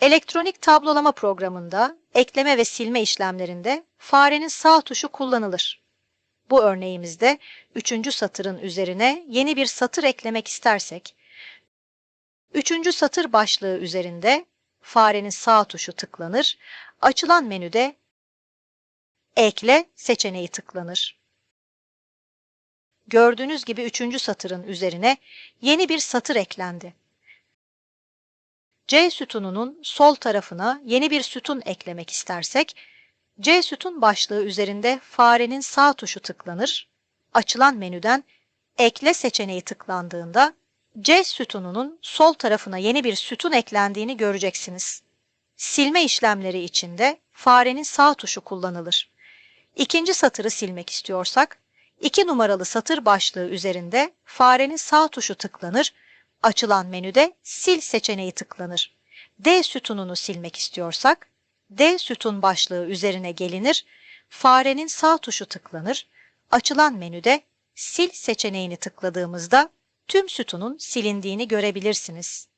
Elektronik tablolama programında ekleme ve silme işlemlerinde farenin sağ tuşu kullanılır. Bu örneğimizde üçüncü satırın üzerine yeni bir satır eklemek istersek, üçüncü satır başlığı üzerinde farenin sağ tuşu tıklanır, açılan menüde Ekle seçeneği tıklanır. Gördüğünüz gibi üçüncü satırın üzerine yeni bir satır eklendi. C sütununun sol tarafına yeni bir sütun eklemek istersek, C sütun başlığı üzerinde farenin sağ tuşu tıklanır, açılan menüden Ekle seçeneği tıklandığında C sütununun sol tarafına yeni bir sütun eklendiğini göreceksiniz. Silme işlemleri için de farenin sağ tuşu kullanılır. İkinci satırı silmek istiyorsak, 2 numaralı satır başlığı üzerinde farenin sağ tuşu tıklanır, açılan menüde Sil seçeneği tıklanır. D sütununu silmek istiyorsak, D sütun başlığı üzerine gelinir, farenin sağ tuşu tıklanır, açılan menüde Sil seçeneğini tıkladığımızda tüm sütunun silindiğini görebilirsiniz.